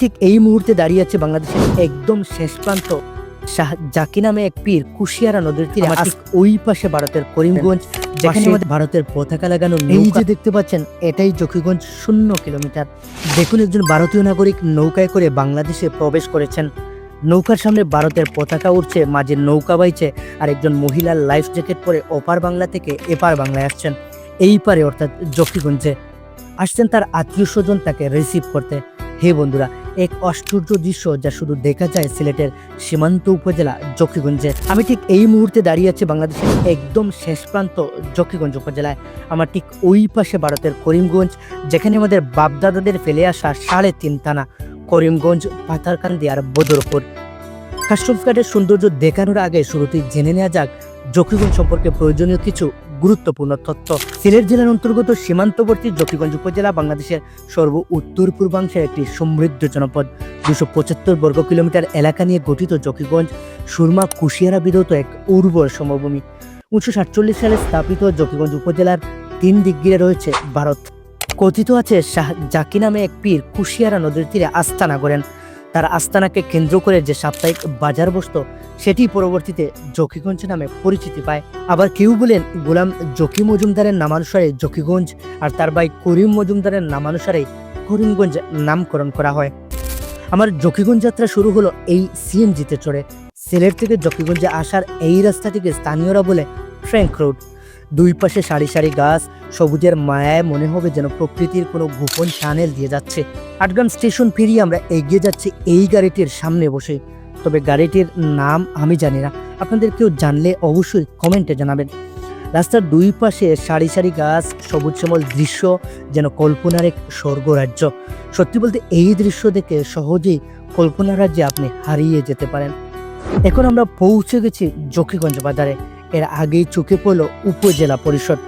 ঠিক এই মুহূর্তে দাঁড়িয়ে আছে বাংলাদেশের একদম শেষ প্রান্ত জাকি নামে এক পীর কুশিয়ারা নদীর তীরে ওই পাশে ভারতের করিমগঞ্জ যেখানে ভারতের পতাকা লাগানো এই যে দেখতে পাচ্ছেন এটাই জকিগঞ্জ শূন্য কিলোমিটার। দেখুন একজন ভারতীয় নাগরিক নৌকায় করে বাংলাদেশে প্রবেশ করেছেন। নৌকার সামনে ভারতের পতাকা উঠছে মাঝে নৌকা বাইছে আর একজন মহিলার লাইফ জ্যাকেট পরে ওপার বাংলা থেকে এপার বাংলায় আসছেন। এই পারে অর্থাৎ জকিগঞ্জে। আসছেন তার আত্মীয় স্বজন তাকে রিসিভ করতে। হে বন্ধুরা এক আশ্চর্য দৃশ্য যা শুধু দেখা যায় সিলেটের সীমান্ত উপজেলা জকিগঞ্জে। আমি ঠিক এই মুহূর্তে দাঁড়িয়ে আছি বাংলাদেশের একদম শেষ প্রান্ত জকিগঞ্জ উপজেলায়। আমার ঠিক ওই পাশে ভারতের করিমগঞ্জ, যেখানে আমাদের বাপদাদাদের ফেলে আসা সাড়ে তিন থানা করিমগঞ্জ পাথারকান্দি আর বদরপুর। কাস্টমস কার্ডের সৌন্দর্য দেখানোর আগে শুরুতেই জেনে নেওয়া যাক জকিগঞ্জ সম্পর্কে প্রয়োজনীয় কিছু গুরুত্বপূর্ণ তথ্য। সিলেট জেলার অন্তর্গত সীমান্তবর্তী জকিগঞ্জ উপজেলা বাংলাদেশের সর্ব উত্তর পূর্বাংশের একটি সমৃদ্ধ জনপদ। দুশো পঁচাত্তর বর্গ কিলোমিটার এলাকা নিয়ে গঠিত জকিগঞ্জ, সুরমা, কুশিয়ারা বিধৌত এক উর্বর সমভূমি। উনিশশো সাতচল্লিশ সালে স্থাপিত জকিগঞ্জ উপজেলার তিন দিক ঘিরে রয়েছে ভারত। কথিত আছে শাহ জাকি নামে এক পীর কুশিয়ারা নদীর তীরে আস্তানা করেন। তার আস্তানাকে কেন্দ্র করে যে সাপ্তাহিক বাজার বসত, সেটি পরবর্তীতে জকিগঞ্জ নামে পরিচিতি পায়। আবার কেউ বলেন গোলাম জকি মজুমদারের নামানুসারে জকিগঞ্জ আর তার ভাই করিম মজুমদারের নামানুসারে করিমগঞ্জ নামকরণ করা হয়। আমার জকিগঞ্জ যাত্রা শুরু হলো এই সিএনজিতে চড়ে। সিলেট থেকে জকিগঞ্জে আসার এই রাস্তাটিকে স্থানীয়রা বলে ট্র্যাঙ্ক রোড। দুই পাশে সারি সারি গাছ সবুজের মায়ায় মনে হবে যেন প্রকৃতির কোনো গোপন টানেল দিয়ে যাচ্ছে। আটগ্রাম স্টেশন পেরিয়ে আমরা এগিয়ে যাচ্ছি এই গাড়িটির সামনে বসে। তবে গাড়িটির নাম আমি জানি না। আপনাদের কেউ জানলে অবশ্যই কমেন্টে জানাবেন। রাস্তার দুই পাশে সারি সারি গাছ সবুজ শ্যামল দৃশ্য, যেন কল্পনার এক স্বর্গরাজ্য। সত্যি বলতে এই দৃশ্য দেখে সহজেই কল্পনা রাজ্যে আপনি হারিয়ে যেতে পারেন। এখন আমরা পৌঁছে গেছি জকিগঞ্জ বাজারে। এর আগেই চোখে পড়ল উপজেলা পরিষদ।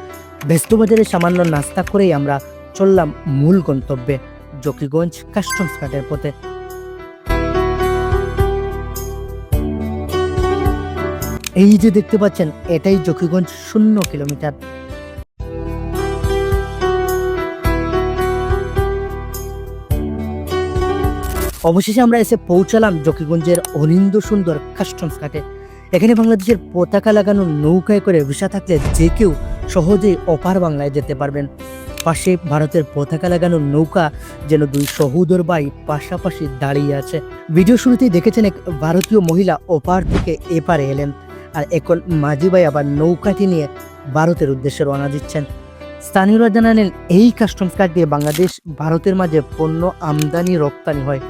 ব্যস্ত বাজারে সামান্য নাস্তা করেই আমরা চললাম মূল গন্তব্যে, জকিগঞ্জ কাস্টমস ঘাটের পথে। এই যে দেখতে পাচ্ছেন, এটাই জকিগঞ্জ শূন্য কিলোমিটার। অবশেষে আমরা এসে পৌঁছালাম জকিগঞ্জের অনিন্দ সুন্দর কাস্টমস ঘাটে এখানে বাংলাদেশের পতাকা লাগানো নৌকায় করে ভিসা থাকলে যে কেউ সহজেই অপার বাংলায় যেতে পারবেন। পাশে ভারতের পতাকা লাগানো নৌকা যেন দুই সহোদর ভাই পাশাপাশি দাঁড়িয়ে আছে। ভিডিও শুরুতেই দেখেছেন এক ভারতীয় মহিলা ওপার থেকে এপারে এলেন আর এখন মাঝি ভাই আবার নৌকাটি নিয়ে ভারতের উদ্দেশ্যে রওনা দিচ্ছেন। স্থানীয়রা জানালেন, এই কাস্টমস কার্ড দিয়ে বাংলাদেশ ভারতের মাঝে পণ্য আমদানি রপ্তানি হয়।